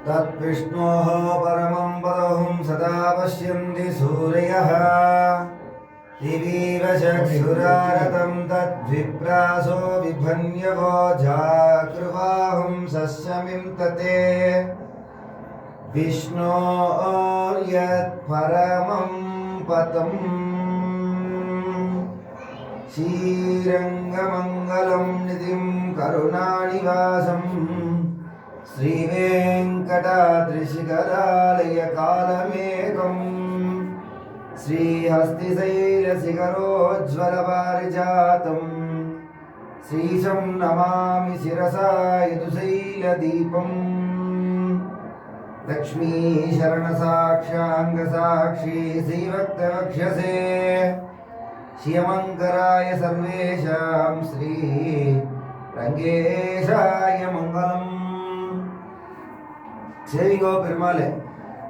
तद्विष्णोः परमं पदहुं सदा पश्यन्ति सूर्यः दिवीव चक्षुरारतं तद्विप्रासो बिभन्यवो जाकृवाहुं सस्यमिं तते विष्णोर्यत्परमं पदम् श्रीरङ्गमङ्गलं निधिं శ్రీ వెంకటాద్రిశిఖరాలయ కాలమేకం श्रीहस्तिशैलशिखरोज्ज्वलपारिजातं श्रीशं नमामि शिरसा यदुशैलदीपम् लक्ष्मीशरणसाक्षाङ्गसाक्षी श्रीभक्तवक्षसे श्रियमङ्गराय सर्वेषां श्रीरङ्गेशाय मङ्गलम् சேவிகோ பெருமாளே.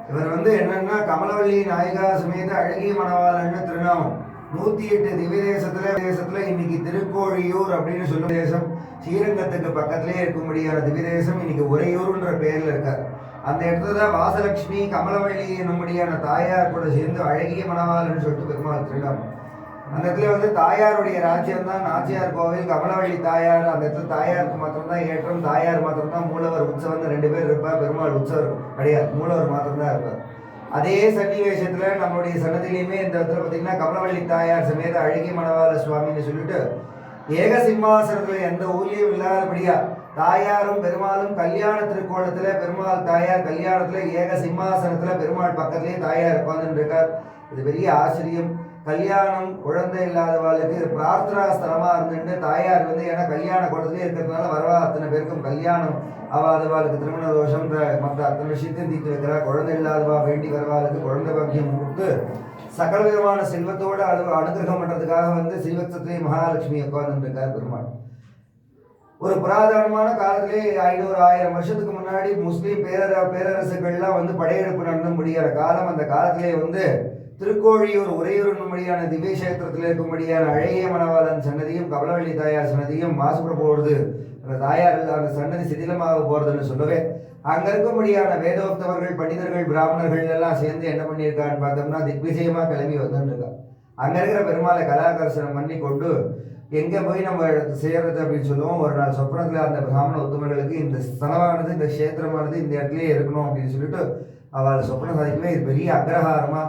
இவர் வந்து என்னன்னா கமலவள்ளி நாயகா சமேத அழகிய மணவாளன்னு திருநாமம். நூத்தி எட்டு திவ்ய தேசத்துல தேசத்துல இன்னைக்கு திருக்கோழியூர் அப்படின்னு சொல்லும் தேசம் ஸ்ரீரங்கத்துக்கு பக்கத்திலே இருக்கும்படியான திவ்ய தேசம் இன்னைக்கு உரையூருன்ற பேர்ல இருக்கார். அந்த இடத்துல தான் வாசலட்சுமி கமலவள்ளி என்னும்படியான தாயார் கூட சேர்ந்து அழகிய மணவாளன்னு சொல்லிட்டு பெருமாள் திருநாமம். அந்த இடத்துல வந்து தாயாருடைய ராஜ்யம் தான் நாச்சியார் கோவில் கமலவள்ளி தாயார் அந்த இடத்துல தாயாருக்கு மாத்திரம்தான் ஏற்றம். தாயார் மாத்திரம்தான் மூலவர் உற்சவம் ரெண்டு பேர் இருப்பார். பெருமாள் உற்சவம் கிடையாது. மூலவர் மாத்திரம்தான் இருப்பார். அதே சன்னிவேசத்தில் நம்மளுடைய சன்னதிலையுமே இந்த இடத்துல பார்த்தீங்கன்னா கமலவள்ளி தாயார் சமேத அழகிய மணவாள சுவாமின்னு சொல்லிட்டு ஏக சிம்மாசனத்துல எந்த ஊழியும் இல்லாதபடியா தாயாரும் பெருமாளும் கல்யாண திருக்கோலத்துல பெருமாள் தாயார் கல்யாணத்துல ஏக சிம்மாசனத்துல பெருமாள் பக்கத்திலேயே தாயார் உட்காந்துட்டு இருக்கார். இது பெரிய ஆச்சரியம். கல்யாணம் குழந்தை இல்லாதவாளுக்கு பிரார்த்தனா ஸ்தலமாக இருந்துட்டு தாயார் வந்து ஏன்னா கல்யாண குளத்திலே இருக்கிறதுனால வரவா அத்தனை பேருக்கும் கல்யாணம் ஆகாதவாளுக்கு திருமண தோஷம் மற்ற அத்தனை விஷயத்தையும் தீர்த்து வைக்கிறா குழந்தை இல்லாதவா வேண்டி வரவாளுக்கு குழந்தை பாக்கியம் கொடுத்து சகல விதமான செல்வத்தோடு அனு அனுகிரகம் பண்ணுறதுக்காக வந்து ஸ்ரீவத்சத்திரி மகாலட்சுமி உட்கார்ந்துருக்கார் பெருமாள். ஒரு புராதனமான காலத்திலே ஐநூறு ஆயிரம் வருஷத்துக்கு முன்னாடி முஸ்லீம் பேரர பேரரசுகள்லாம் வந்து படையெடுப்பு நடந்த முடியாத காலம் அந்த காலத்திலே வந்து திருக்கோழியூர் உறையூரும்படியான திவ்ய கஷேத்திரத்தில் இருக்கும்படியான அழகிய மணவாளன் சன்னதியும் கமலவள்ளி தாயார் சன்னதியும் மாசுபட போகிறது அந்த தாயார் அந்த சன்னதி சிதிலமாக போறதுன்னு சொல்லவே அங்க இருக்கும்படியான வேதோக்தவர்கள் பண்டிதர்கள் பிராமணர்கள் எல்லாம் சேர்ந்து என்ன பண்ணியிருக்கான்னு பார்த்தோம்னா திக்விஜயமா கிளம்பி வந்துருக்கான் அங்க இருக்கிற பெருமாளை கலாகர்சனம் பண்ணி கொண்டு எங்க போய் நம்ம சேர்றது அப்படின்னு சொல்லுவோம் ஒரு நாள் சொப்பனத்தில் அந்த பிராமண உத்தமர்களுக்கு இந்த ஸ்தலமானது இந்த கஷேத்திரமானது இந்த இடத்துலயே இருக்கணும் அப்படின்னு சொல்லிட்டு அவள் சொப்ன சாதிக்கவே இது பெரிய அக்ரஹாரமா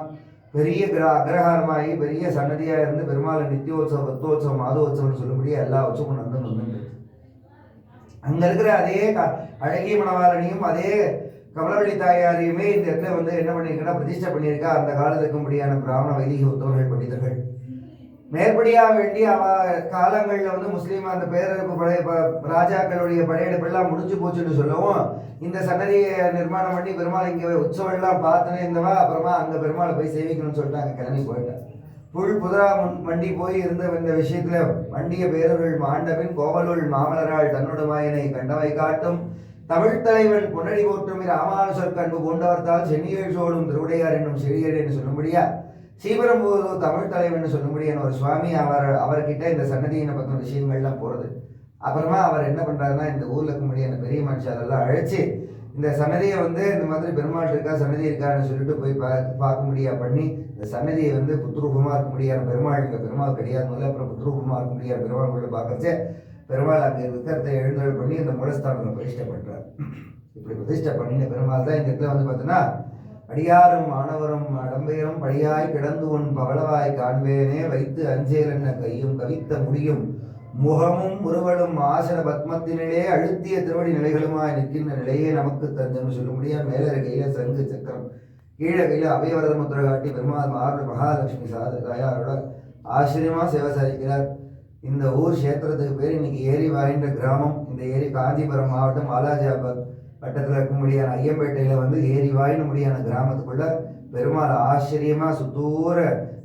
பெரிய கிர அக்ரஹாரமாகி பெரிய சன்னதியாக இருந்து பெருமாள் நித்தியோத்சவம் பத்தோத்சவம் மாதோத்சவம்னு சொல்லக்கூடிய எல்லா உற்சவம் நடந்து வந்துட்டு அங்கே இருக்கிற அதே க- அழகிய மணவாளனையும் அதே கமலவழி தாயாரையுமே இந்த இடத்துல வந்து என்ன பண்ணியிருக்கேன்னா பிரதிஷ்டை பண்ணியிருக்கா. அந்த காலத்துக்கு முடியான பிராமண வைதிக உத்தவர்கள் பண்டிதர்கள். மேற்படியாக வேண்டி அவ காலங்களில் வந்து முஸ்லீம் அந்த பேரரசு படை ராஜாக்களுடைய படையெடுப்பெல்லாம் முடிஞ்சு போச்சுன்னு சொல்லவும் இந்த சன்னதியை நிர்மாணம் பண்ணி பெருமாள் இங்கே உற்சவம் பார்த்துனே இருந்தவா அப்புறமா அங்கே பெருமாளை போய் சேவிக்கணும்னு சொல்லிட்டு அங்க கிளம்பி போயிட்டேன். புல் புதரா வண்டி போய் இருந்த இந்த விஷயத்துல வண்டிய பேரருள் மாண்டபின் கோவலுள் மாமலரால் தன்னோட மாயனை கண்டவை காட்டும். தமிழ் தலைவன் பொன்னடி போற்றும் ராமானுசர் கண்பு கொண்டவர்த்தால் சென்னியை சோழும் திருவுடையார் என்னும் செழியர் என்று சொல்லும்படியா சீவரம்போது தமிழ் தலைவன் சொல்லும்படியான ஒரு சுவாமி அவர் அவர்கிட்ட இந்த சன்னதியினை பற்றின விஷயங்கள்லாம் போகிறது அப்புறமா அவர் என்ன பண்ணுறாருன்னா இந்த ஊர்ல இருக்கக்கூடியான பெரிய மனுஷாரெல்லாம் அழைச்சி இந்த சன்னதியை வந்து இந்த மாதிரி பெருமாள் இருக்கா சன்னதி இருக்கான்னு சொல்லிட்டு போய் பா பார்க்க முடியா பண்ணி இந்த சன்னதியை வந்து புத்துரூபமா இருக்க முடியாத பெருமாள் இங்க பெருமாள் கிடையாது முதல்ல அப்புறம் புத்துரூபமா இருக்க முடியாத பெருமாள் உள்ள பார்க்கறச்சே பெருமாள் அங்கே விக்கிரத்தை எழுந்தல் பண்ணி அந்த மூலஸ்தானத்தில் பிரதிஷ்டை பண்ணுறார் இப்படி பிரதிஷ்டை பண்ணின பெருமாள் தான் இந்த இடத்துல வந்து பார்த்தீங்கன்னா அடியாரும் மாணவரும் அடம்பெயரும் படியாய் கிடந்து உன் பவளவாய் காண்பேனே வைத்து அஞ்சேல் என்ன கையும் கவித்த முடியும். முகமும் முறுவலும் ஆசன பத்மத்தினிலே அழுத்திய திருவடி நிலைகளுமாய் நிற்கின்ற நிலையே நமக்கு தந்தன்னு சொல்ல முடியாது. மேலே கையில சங்கு சக்கரம் கீழே கையில அபயவரத முத்திரை காட்டி பெருமாள் மாறு மகாலட்சுமி சாத தாயாரோட ஆச்சரியமா சேவை சாதிக்கிறார். இந்த ஊர் கஷேத்திரத்துக்கு பேர் இன்னைக்கு ஏரி வாய்ந்த கிராமம். இந்த ஏரி காஞ்சிபுரம் மாவட்டம் வாலாஜாபாத் வட்டத்தில் இருக்கும்படியான ஐயப்பேட்டையில் வந்து ஏரிவாயினும்படியான வாயின்னு முடியான கிராமத்துக்குள்ள பெருமாள் ஆச்சரியமாக சுத்தூர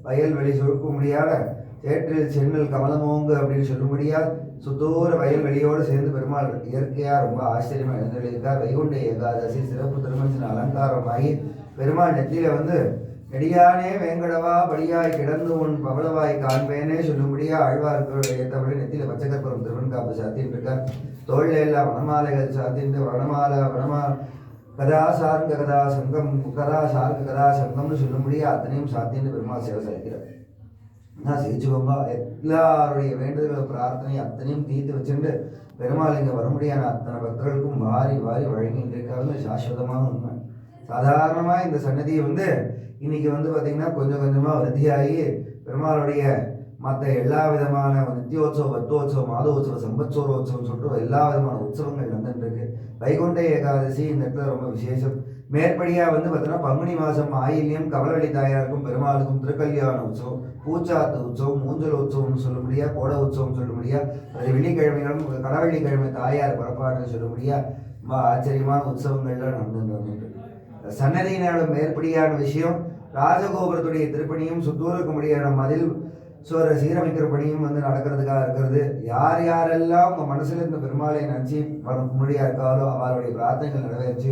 வயல்வெளி சுருக்க முடியாத சேற்றில் சென்னல் கமலமோங்கு அப்படின்னு சொல்லும்படியால் சுத்தூர வயல்வெளியோடு சேர்ந்து பெருமாள் இயற்கையாக ரொம்ப ஆச்சரியமாக எழுந்திருக்கார் வைகுண்ட ஏகாதசி சிறப்பு திருமணத்தின் அலங்காரமாகி பெருமாள் நெத்தியில் வந்து நெடியானே வேங்கடவா பலியாய் கிடந்து உன் பவளவாய் காண்பேனே சொல்லும்படியா ஆழ்வார்கள் ஏற்றபடி நெத்தியில் பச்சைக்கற்புரம் திருவன்காப்பு சாத்தின்னு இருக்கார். தோல்ல எல்லா வனமாலைகள் சாத்திட்டு வனமாலை வனமா கதா சார்ந்த கதா சங்கம் கதா சார்ந்த கதா சங்கம்னு சொல்லும்படியே அத்தனையும் சாத்தியன்னு பெருமாள் சேவை சாதிக்கிறார் நான் சிரிச்சுக்கோங்க எல்லாருடைய வேண்டுதல்கள் பிரார்த்தனை அத்தனையும் தீர்த்து வச்சுட்டு பெருமாள் இங்கே வரும்படியான அத்தனை பக்தர்களுக்கும் வாரி வாரி வழங்கிட்டு இருக்காருன்னு சாஸ்வதமான உண்மை. சாதாரணமாக இந்த சன்னதியை வந்து இன்னைக்கு வந்து பார்த்திங்கன்னா கொஞ்சம் கொஞ்சமாக விருத்தியாகி பெருமாளுடைய மற்ற எல்லா விதமான நித்தியோத்சவம் வத்தோத்சவம் மாதோத்சவம் சம்பத்சோரோத்சவம் சொல்லிட்டு எல்லா விதமான உற்சவங்கள் நடந்துட்டுருக்கு வைகுண்ட ஏகாதசி இந்த இடத்துல ரொம்ப விசேஷம். மேற்படியாக வந்து பார்த்தீங்கன்னா பங்குனி மாதம் ஆயில்யம் கவலவழி தாயாருக்கும் பெருமாளுக்கும் திருக்கல்யாண உற்சவம் பூச்சாத்து உற்சவம் மூஞ்சல் உற்சவம்னு சொல்ல முடியா கோட உற்சவம் சொல்ல முடியா அது வெள்ளிக்கிழமைகளும் கடவெள்ளிக்கிழமை தாயார் புறப்பாடுன்னு சொல்ல முடியா ரொம்ப ஆச்சரியமான உற்சவங்கள்லாம் நடந்துட்டு வந்துட்டு சன்னதியினாலும் மேற்படியான விஷயம் ராஜகோபுரத்துடைய திருப்பணியும் சுத்தூருக்கு முடியான மதில் சோரை சீரமைக்கிற பணியும் வந்து நடக்கிறதுக்காக இருக்கிறது. யார் யாரெல்லாம் உங்கள் மனசில் இந்த பெருமாளை நினச்சி முன்னாடியாக இருக்காலோ அவருடைய பிரார்த்தனைகள் நிறைவேற்றி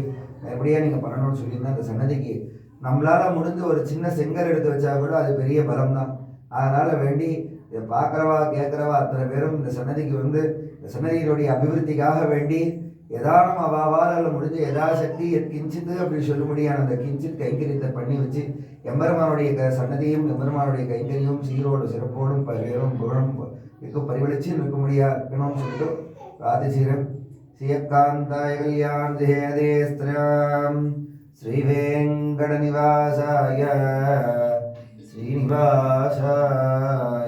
எப்படியா நீங்கள் பண்ணணும்னு சொல்லியிருந்தா அந்த சன்னதிக்கு நம்மளால் முடிஞ்ச ஒரு சின்ன செங்கல் எடுத்து வச்சா கூட அது பெரிய பலம் தான் அதனால் வேண்டி இதை பார்க்குறவா கேட்குறவா அத்தனை பேரும் இந்த சன்னதிக்கு வந்து இந்த சன்னதியினுடைய அபிவிருத்திக்காக வேண்டி எதானும் அவாவால் முடிஞ்ச எதா சக்தி எத் கிஞ்சித்து அப்படி சொல்லும்படியான அந்த கிஞ்சித் கைங்கரியத்தை பண்ணி வச்சு எம்பெருமானுடைய க சன்னதியும் எம்பெருமானுடைய கைங்கரியும் சீரோடு சிறப்போடும் பரிவரும் புகழும் இருக்க பரிவளிச்சு நிற்க முடியா இருக்கணும்னு சொல்லிட்டு ராதிசீரன் சியக்காந்தாய கல்யாண் ஸ்ரீவேங்கட நிவாசாய ஸ்ரீனிவாசாய